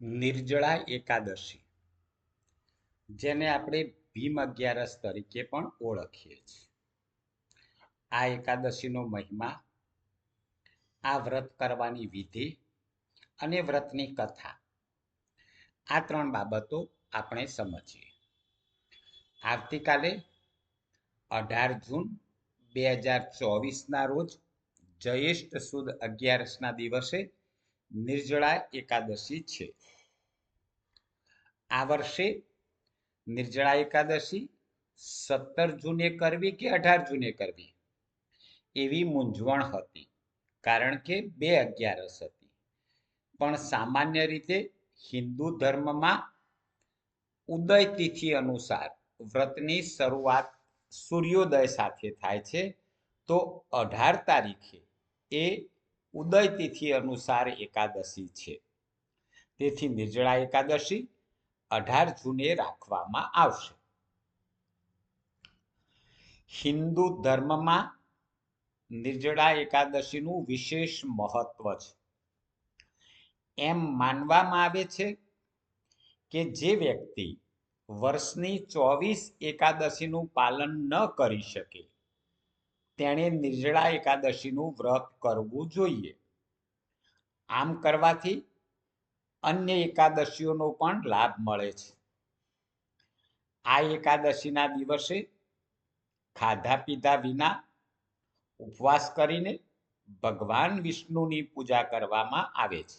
નિર્જળા એકાદશી, જેને આપણે ભીમ અગિયારસ તરીકે પણ ઓળખીએ છીએ. આ એકાદશીનો મહિમા, આ વ્રત કરવાની વિધિ અને વ્રતની કથા, આ ત્રણ બાબતો આપણે સમજીએ. આવતીકાલે અઢાર જૂન બે હજાર ચોવીસના રોજ જયેષ્ઠ સુદ અગિયારસના દિવસે નિર્જળા એકાદશી છે. આ વર્ષે નિર્જળા એકાદશી સત્તર જૂને કરવી કે અઢાર જૂને કરવી? એવી મૂંઝવણ હતી, કારણ કે બે અગિયારસ હતી. પણ સામાન્ય રીતે હિન્દુ ધર્મમાં ઉદય તિથિ અનુસાર વ્રતની શરૂઆત સૂર્યોદય સાથે થાય છે, તો અઢાર તારીખે એ ઉદય તિથિ અનુસાર એકાદશી છે. તેથી નિર્જળા એકાદશી અઢાર જૂને રાખવામાં આવશે. હિન્દુ ધર્મમાં નિર્જળા એકાદશીનું વિશેષ મહત્વ છે. એમ માનવામાં આવે છે કે જે વ્યક્તિ વર્ષની ચોવીસ એકાદશીનું પાલન ન કરી શકે તેણે નિર્જળા એકાદશીનું વ્રત કરવું જોઈએ. આમ કરવાથી અન્ય એકાદશીઓનો પણ લાભ મળે છે. આ એકાદશીના દિવસે ખાધા પીધા વિના ઉપવાસ કરીને ભગવાન વિષ્ણુની પૂજા કરવામાં આવે છે.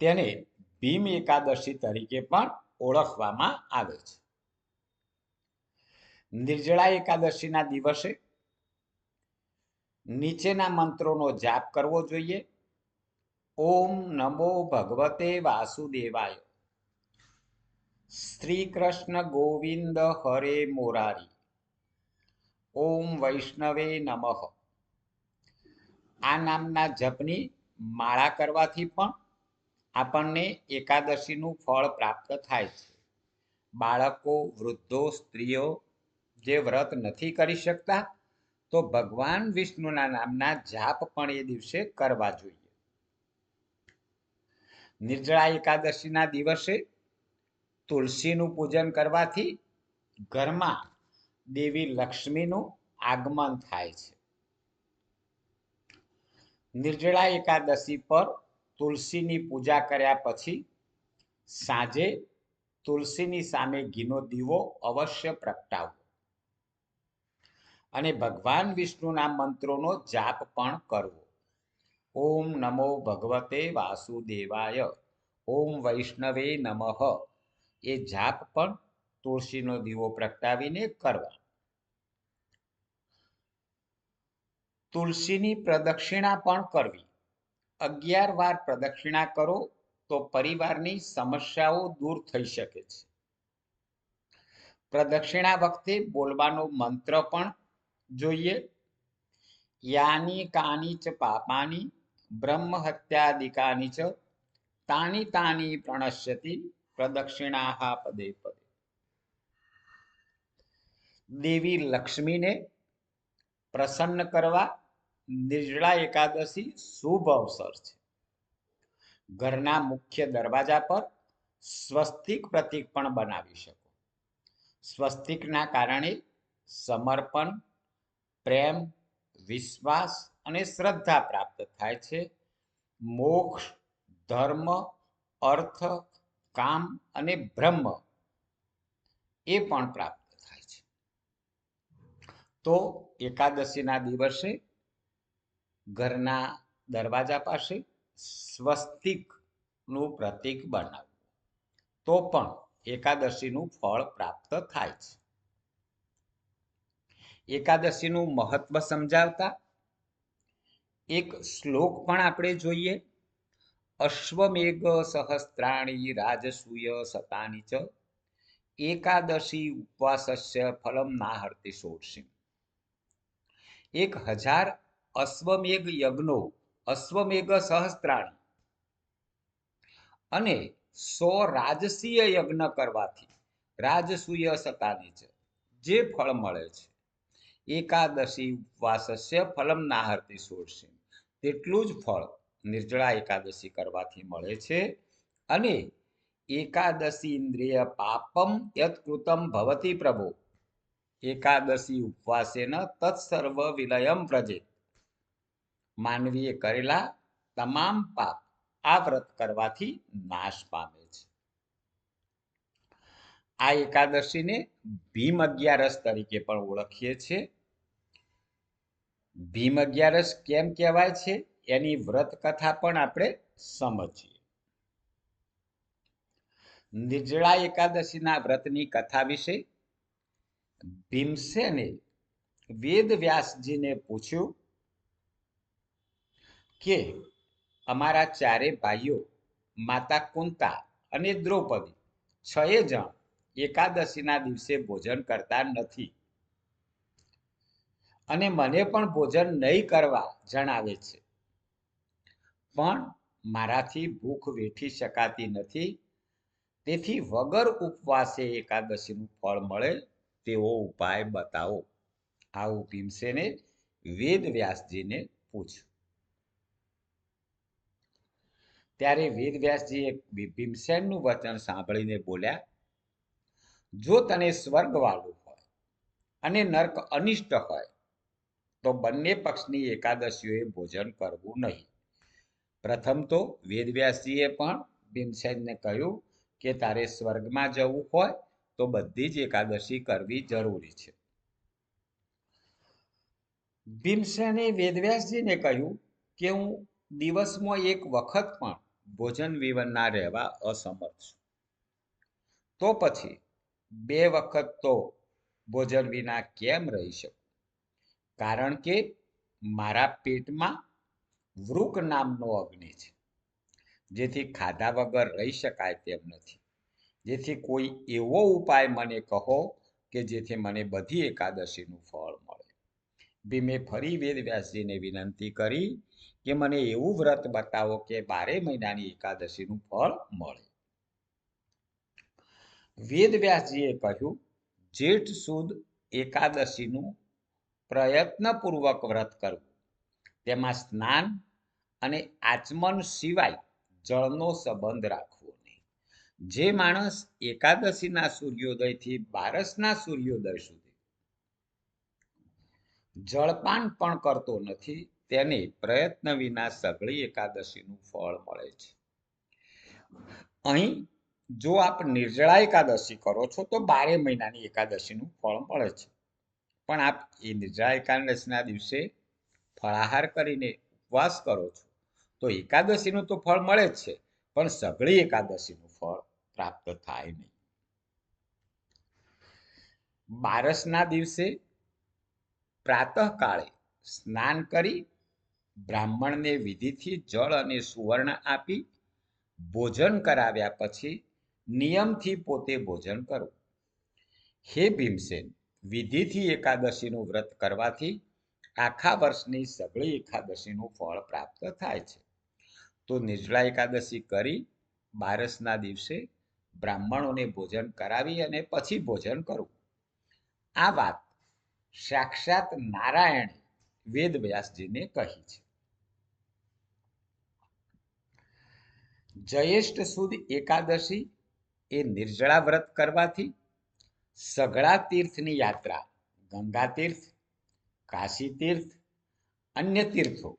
તેને ભીમ એકાદશી તરીકે પણ ઓળખવામાં આવે છે. નિર્જળા એકાદશીના દિવસે નીચેના મંત્રોનો જાપ કરવો જોઈએ. ઓમ નમો ભગવતે વાસુદેવાય. શ્રી કૃષ્ણ ગોવિંદ હરે મોરારી. ઓમ વૈષ્ણવે નમઃ. આ નામના જપની માળા કરવાથી પણ આપણને એકાદશીનું ફળ પ્રાપ્ત થાય છે. બાળકો, વૃદ્ધો, સ્ત્રીઓ જે વ્રત નથી કરી શકતા, તો ભગવાન વિષ્ણુના નામના જાપ પણ એ દિવસે કરવા જોઈએ. નિર્જળા એકાદશીના દિવસે તુલસીનું પૂજન કરવાથી ઘરમાં દેવી લક્ષ્મીનું આગમન થાય છે. નિર્જળા એકાદશી પર તુલસીની પૂજા કર્યા પછી સાંજે તુલસીની સામે ઘીનો દીવો અવશ્ય પ્રગટાવવો. અને ભગવાન વિષ્ણુના મંત્રોનો જાપ પણ કરવો. ઓમ નમો ભગવતે વાસુદેવાય. ઓમ વૈષ્ણવે નમઃ. એ જાપ પણ તુલસીનો દીવો પ્રગટાવીને કરવા. તુલસીની પ્રદક્ષિણા પણ કરવી. અગિયાર વાર પ્રદક્ષિણા કરો તો પરિવારની સમસ્યાઓ દૂર થઈ શકે છે. પ્રદક્ષિણા વખતે બોલવાનો મંત્ર પણ જોઈએ. યાની કાની ચ પાપાની, બ્રહ્મ હત્યાદિકાની ચ, તાની તાની પ્રણશ્યતિ પ્રદક્ષિણા પદે પદે. દેવી લક્ષ્મીને પ્રસન્ન કરવા નિર્જળા એકાદશી શુભ અવસર છે. ઘરના મુખ્ય દરવાજા પર સ્વસ્તિક પ્રતીક પણ બનાવી શકો. સ્વસ્તિકના કારણે સમર્પણ પ્રેમ, વિશ્વાસ અને શ્રદ્ધા પ્રાપ્ત થાય છે. મોક્ષ, ધર્મ, અર્થ, કામ અને બ્રહ્મ એ પણ પ્રાપ્ત થાય છે. તો એકાદશીના દિવસે ઘરના દરવાજા પાસે સ્વસ્તિકનું પ્રતીક બનાવવું. તો પણ એકાદશીનું ફળ પ્રાપ્ત થાય છે. એકાદશીનું મહત્વ સમજાવતા. એક શ્લોક પણ આપણે જોઈએ. અશ્વમેઘ સહસ્ત્રાણી રાજસૂય સતાની ચ. એકાદશી ઉપવાસસ્ય ફલમ નાહર્તિ સોળસી એક હજાર અશ્વમેઘ યજ્ઞો, અશ્વમેઘ સહસ્ત્રાણી અને સો રાજસીય યજ્ઞ કરવાથી રાજસૂય સતાની છે જે ફળ મળે છે. એકાદશી ઉપવાસસ્ય ફલમ નાહરતી સોળસી તેટલું જ ફળ નિર્જળા એકાદશી કરવાથી મળે છે. અને એકાદશી ઇન્દ્રિય પાપમ યત્કૃતમ ભવતી પ્રભુ. એકાદશી ઉપવાસેન તત્સર્વ વિલયમ પ્રજે માનવીએ કરેલા તમામ પાપ આ વ્રત કરવાથી નાશ પામે છે. આ એકાદશીને ભીમ અગિયારસ તરીકે પણ ઓળખીએ છીએ. ભીમ અગિયારસ કેમ કહેવાય છે? એની વ્રત કથા પણ આપણે સમજીએ. નિર્જળા એકાદશીના વ્રતની કથા વિશે ભીમસેને વેદ વ્યાસજીને પૂછ્યું કે, અમારા ચારે ભાઈઓ, માતા કુંતા અને દ્રૌપદી છએ જણ એકાદશીના દિવસે ભોજન કરતા નથી. અને મને પણ ભોજન નહીં કરવા જણાવે છે. પણ મારાથી ભૂખ વેઠી શકાતી નથી. તેથી વગર ઉપવાસે એકાદશીનું ફળ મળે તેવો ઉપાય બતાવો. આવું ભીમસેને વેદ વ્યાસજીને પૂછ્યું. ત્યારે વેદ વ્યાસજીએ ભીમસેનનું વચન સાંભળીને બોલ્યા, જો તને સ્વર્ગ વાળું હોય અને નર્ક અનિષ્ટ હોય તો બંને પક્ષની એકાદશીઓએ ભોજન કરવું નહીં. પ્રથમ તો વેદવ્યાસજીએ પણ ભીમસેનને કહ્યું કે તારે સ્વર્ગમાં જવું હોય તો બધી જ એકાદશી કરવી જરૂરી છે. ભીમસેને વેદવ્યાસજીને કહ્યું કે હું દિવસમાં એક વખત પણ ભોજન વિવનના રહેવા અસમર્થ છું. તો પછી બે વખત તો ભોજન વિના કેમ રહી શકું? કારણ કે મારા પેટમાં વૃક નામનો અગ્નિ છે. જેથી ખાધા વગર રહી શકાય તેમ નથી. જેથી કોઈ એવો ઉપાય મને કહો કે જેથી મને બધી એકાદશીનું ફળ મળે. ભીમે ફરી વેદવ્યાસજીને વિનંતી કરી કે મને એવું વ્રત બતાવો કે બારે મહિનાની એકાદશીનું ફળ મળે. વેદવ્યાસજીએ કહ્યું, જેઠ સુદ એકાદશીનું પ્રયત્નપૂર્વક વ્રત કરવું તેમાં સ્નાન અને આચમન સિવાય જળનો સંબંધ રાખવો નહીં. જે માણસ એકાદશીના સૂર્યોદયથી બારસના સૂર્યોદય સુધી જળપાન પણ કરતો નથી, તેને પ્રયત્ન વિના સઘળી એકાદશીનું ફળ મળે છે. અહીં જો આપ નિર્જળા એકાદશી કરો છો, તો બારે મહિનાની એકાદશીનું ફળ મળે છે. પણ આપ નિર્જળા એકાદશીના દિવસે ફળાહાર કરીને ઉપવાસ કરો છો. તો એકાદશીનું તો ફળ મળે જ છે, પણ સઘળી એકાદશીનું ફળ પ્રાપ્ત થાય નહીં. બારસના દિવસે પ્રાતઃકાળે સ્નાન કરી બ્રાહ્મણને વિધિથી જળ અને સુવર્ણ આપી ભોજન કરાવ્યા પછી નિયમથી પોતે ભોજન કરવું હે ભીમસેન વિધિથી એકાદશીનું વ્રત કરવાથી આખા વર્ષની સગળી એકાદશીનું ફળ પ્રાપ્ત થાય છે. તો નિર્જળા એકાદશી કરી બારસના દિવસે બ્રાહ્મણોને ભોજન કરાવી અને પછી ભોજન કરવું આ વાત સાક્ષાત નારાયણે વેદ વ્યાસજીને કહી છે. જયેષ્ઠ સુદ એકાદશી એ નિર્જળા વ્રત કરવાથી સઘળા તીર્થની યાત્રા ગંગા તીર્થ કાશી તીર્થ અન્ય તીર્થો.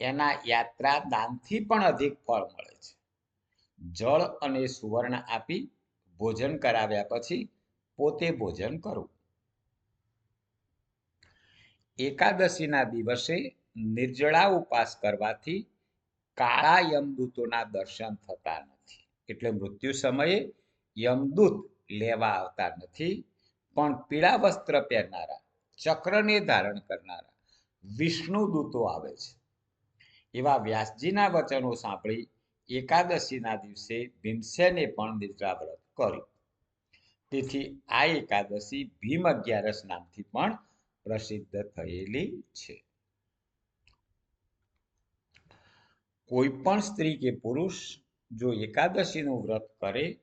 એના યાત્રા દાનથી પણ અધિક ફળ મળે છે. જળ અને સુવર્ણ આપી ભોજન કરાવ્યા પછી પોતે ભોજન કરવું એકાદશીના દિવસે નિર્જળા ઉપાસ કરવાથી કાળા યમદૂતોના દર્શન થતા નથી. એટલે મૃત્યુ સમયે યમદૂત લેવા આવતા નથી. પણ પીળા વસ્ત્ર પહેરનારા, ચક્રને ધારણ કરનારા, વિષ્ણુ દૂતો આવે છે. એવા વ્યાસજીના વચનો સાંભળી એકાદશીના દિવસે ભીમસેને પણ નિદ્રા વ્રત કર્યું. તેથી આ એકાદશી ભીમ અગિયારસ નામથી પણ પ્રસિદ્ધ થયેલી છે. કોઈ પણ સ્ત્રી કે પુરુષ જો એકાદશીનું વ્રત કરે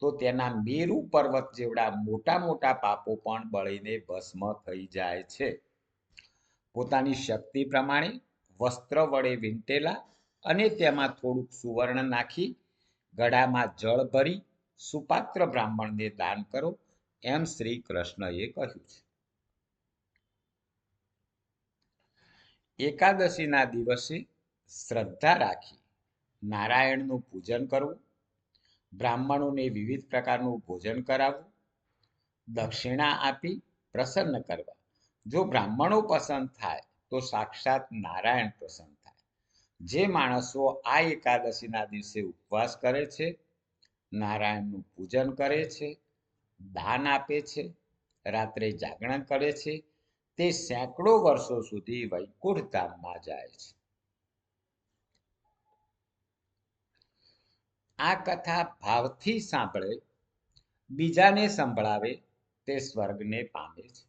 તો તેના મેરુ પર્વત જેવડા મોટા મોટા પાપો પણ બળીને ભસ્મ થઈ જાય છે. પોતાની શક્તિ પ્રમાણે વસ્ત્ર વડે વીંટેલા અને તેમાં થોડુંક સુવર્ણ નાખી ગળામાં જળ ભરી સુપાત્ર બ્રાહ્મણને દાન કરો એમ શ્રી કૃષ્ણએ કહ્યું છે. એકાદશીના દિવસે શ્રદ્ધા રાખી નારાયણનું પૂજન કરવું બ્રાહ્મણોને વિવિધ પ્રકારનું ભોજન કરાવવું, દક્ષિણા આપી, પ્રસન્ન કરવા. જો બ્રાહ્મણો પસંદ થાય, તો સાક્ષાત નારાયણ પ્રસન્ન થાય. જે માણસો આ એકાદશીના દિવસે ઉપવાસ કરે છે, નારાયણનું પૂજન કરે છે, દાન આપે છે, રાત્રે જાગરણ કરે છે, તે સેંકડો વર્ષો સુધી વૈકુંઠ ધામમાં જાય છે. આ કથા ભાવથી સાંભળે, બીજાને સંભળાવે, તે સ્વર્ગને પામે છે.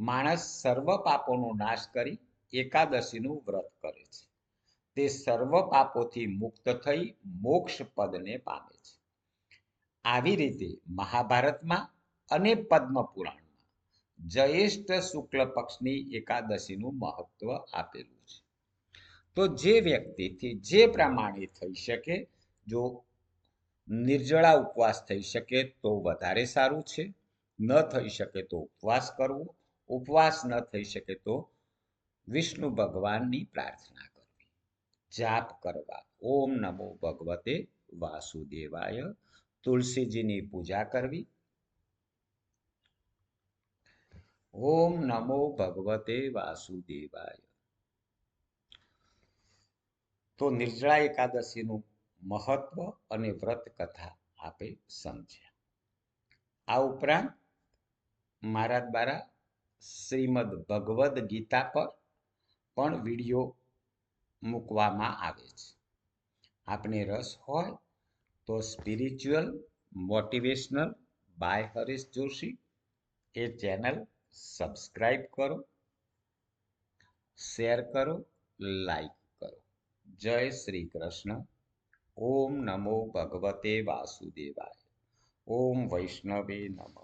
માણસ સર્વ પાપોનો નાશ કરી એકાદશીનું વ્રત કરે છે. તે સર્વ પાપોથી મુક્ત થઈ મોક્ષ પદને પામે છે. આવી રીતે મહાભારતમાં અને પદ્મ પુરાણમાં જયેષ્ઠ શુક્લ પક્ષની એકાદશીનું મહત્વ આપેલું તો જે વ્યક્તિથી જે પ્રમાણે થઈ શકે, જો નિર્જળા ઉપવાસ થઈ શકે તો વધારે સારું છે. ન થઈ શકે તો ઉપવાસ કરવો. ઉપવાસ ન થઈ શકે તો વિષ્ણુ ભગવાનની પ્રાર્થના કરવી. જાપ કરવા. ઓમ નમો ભગવતે વાસુદેવાય. તુલસીજીની પૂજા કરવી. ઓમ નમો ભગવતે વાસુદેવાય. તો નિર્જળા એકાદશીનું મહત્વ અને વ્રત કથા આપે સમજ્યા. આ ઉપરાંત મારા દ્વારા શ્રીમદ ભગવદ્ ગીતા પર પણ વીડિયો મૂકવામાં આવે છે. આપને રસ હોય તો spiritual motivational by Harish Joshi A channel subscribe કરો શેર કરો લાઈક જય શ્રી કૃષ્ણ. ઓમ નમો ભગવતે વાસુદેવાય. ઓમ વૈષ્ણવે નમઃ.